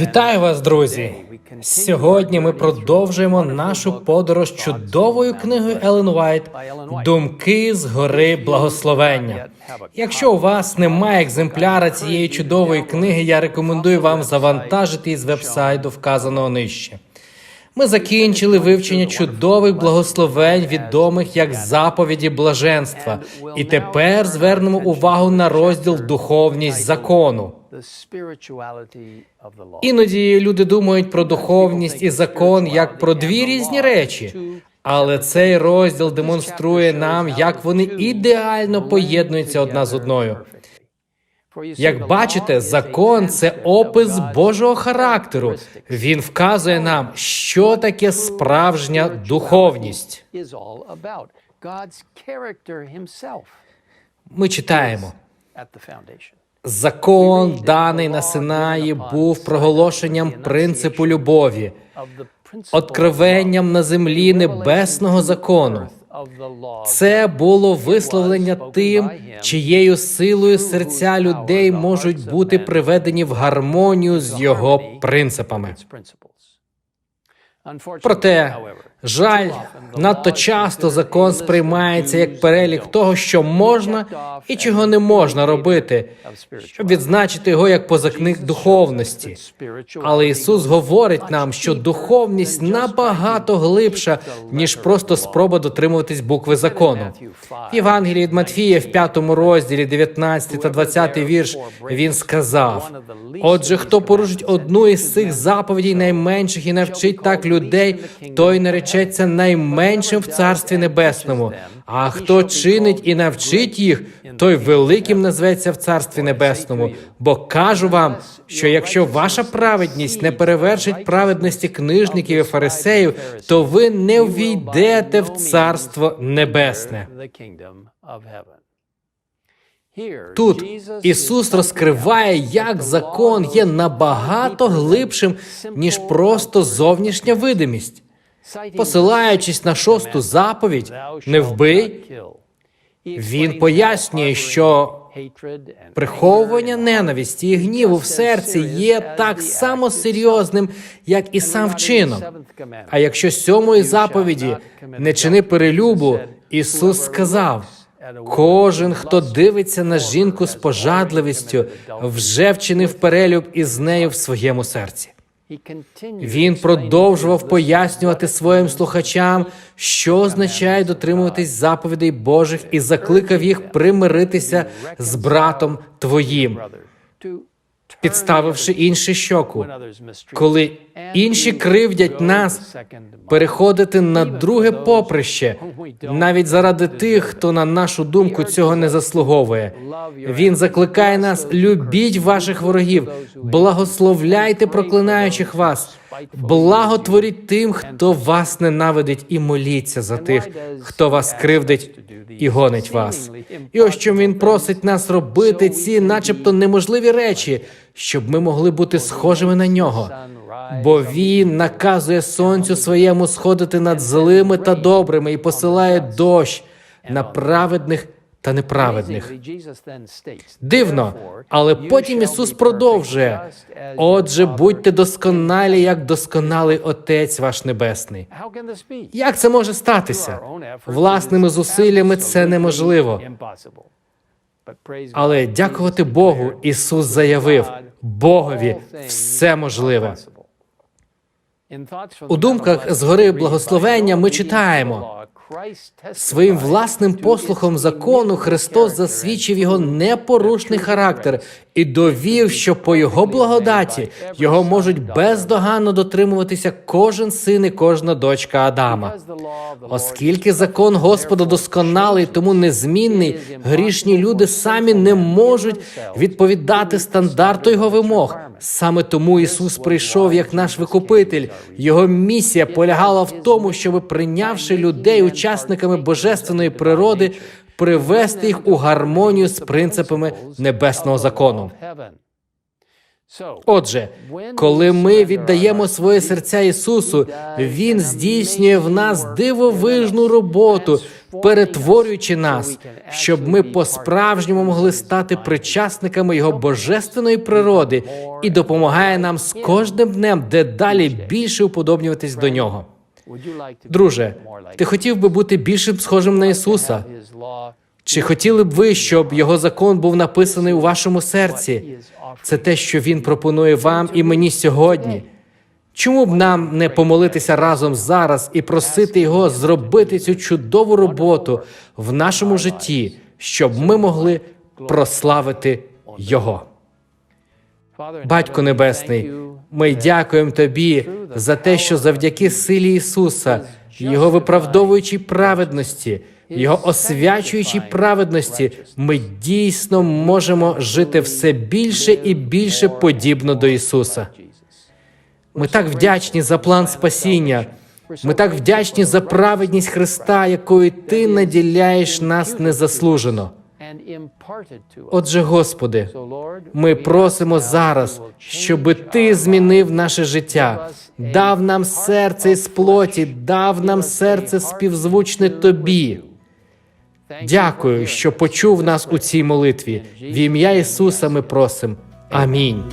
Вітаю вас, друзі! Сьогодні ми продовжуємо нашу подорож чудовою книгою Елен Уайт Думки з гори благословення. Якщо у вас немає екземпляра цієї чудової книги, я рекомендую вам завантажити із вебсайту, вказаного нижче. Ми закінчили вивчення чудових благословень, відомих як заповіді блаженства, і тепер звернемо увагу на розділ духовність закону. Іноді люди думають про духовність і закон як про дві різні речі, але цей розділ демонструє нам, як вони ідеально поєднуються одна з одною. Як бачите, закон це опис Божого характеру. Він вказує нам, що таке справжня духовність. Ми читаємо. Закон, даний на Синаї, був проголошенням принципу любові, откровенням на землі небесного закону. Це було висловлення тим, чиєю силою серця людей можуть бути приведені в гармонію з його принципами. Проте, жаль, надто часто закон сприймається як перелік того, що можна і чого не можна робити, щоб відзначити його як позакник духовності. Але Ісус говорить нам, що духовність набагато глибша, ніж просто спроба дотримуватись букви закону. В Євангелії від Матфія, в п'ятому розділі, 19 та 20 вірш, він сказав: Отже, хто порушить одну із цих заповідей найменших і навчить так людей, той наречеться найменшим в царстві небесному. А хто чинить і навчить їх, той великим назветься в царстві небесному. Бо кажу вам, що якщо ваша праведність не перевершить праведності книжників і фарисеїв, то ви не ввійдете в царство небесне. Тут Ісус розкриває, як закон є набагато глибшим, ніж просто зовнішня видимість. Посилаючись на шосту заповідь, не вбий, він пояснює, що приховування ненависті і гніву в серці є так само серйозним, як і сам вчинок. А якщо сьомої заповіді не чини перелюбу, Ісус сказав. Кожен, хто дивиться на жінку з пожадливістю, вже вчинив перелюб із нею в своєму серці. Він продовжував пояснювати своїм слухачам, що означає дотримуватись заповідей Божих, і закликав їх примиритися з братом твоїм, підставивши іншу щоку. Коли інші кривдять нас, переходити на друге поприще, навіть заради тих, хто на нашу думку цього не заслуговує. Він закликає нас: любіть ваших ворогів, благословляйте проклинаючих вас, благотворіть тим, хто вас ненавидить, і моліться за тих, хто вас кривдить і гонить вас. І ось чому він просить нас робити ці, начебто, неможливі речі, щоб ми могли бути схожими на нього. Бо він наказує сонцю своєму сходити над злими та добрими і посилає дощ на праведних та неправедних. Дивно, але потім Ісус продовжує: отже, будьте досконалі, як досконалий Отець ваш Небесний. Як це може статися? Власними зусиллями це неможливо. Але дякувати Богу, Ісус заявив Богові все можливе. У думках з гори благословення ми читаємо. Своїм власним послухом закону Христос засвідчив його непорушний характер і довів, що по його благодаті його можуть бездоганно дотримуватися кожен син і кожна дочка Адама. Оскільки закон Господа досконалий, тому незмінний, грішні люди самі не можуть відповідати стандарту його вимог. Саме тому Ісус прийшов як наш викупитель. Його місія полягала в тому, щоб прийнявши людей учасниками божественної природи, привести їх у гармонію з принципами небесного закону. Отже, коли ми віддаємо своє серця Ісусу, Він здійснює в нас дивовижну роботу, перетворюючи нас, щоб ми по-справжньому могли стати причасниками Його божественної природи і допомагає нам з кожним днем дедалі більше уподобнюватись до нього. Друже, ти хотів би бути більшим схожим на Ісуса? Чи хотіли б ви, щоб його закон був написаний у вашому серці? Це те, що він пропонує вам і мені сьогодні. Чому б нам не помолитися разом зараз і просити його зробити цю чудову роботу в нашому житті, щоб ми могли прославити його? Батько Небесний, ми дякуємо тобі за те, що завдяки силі Ісуса, Його виправдовуючій праведності, Його освячуючій праведності, ми дійсно можемо жити все більше і більше подібно до Ісуса. Ми так вдячні за план спасіння. Ми так вдячні за праведність Христа, якою Ти наділяєш нас незаслужено. Отже, Господи, ми просимо зараз, щоби Ти змінив наше життя, дав нам серце із плоті, дав нам серце співзвучне Тобі. Дякую, що почув нас у цій молитві. В ім'я Ісуса ми просимо. Амінь.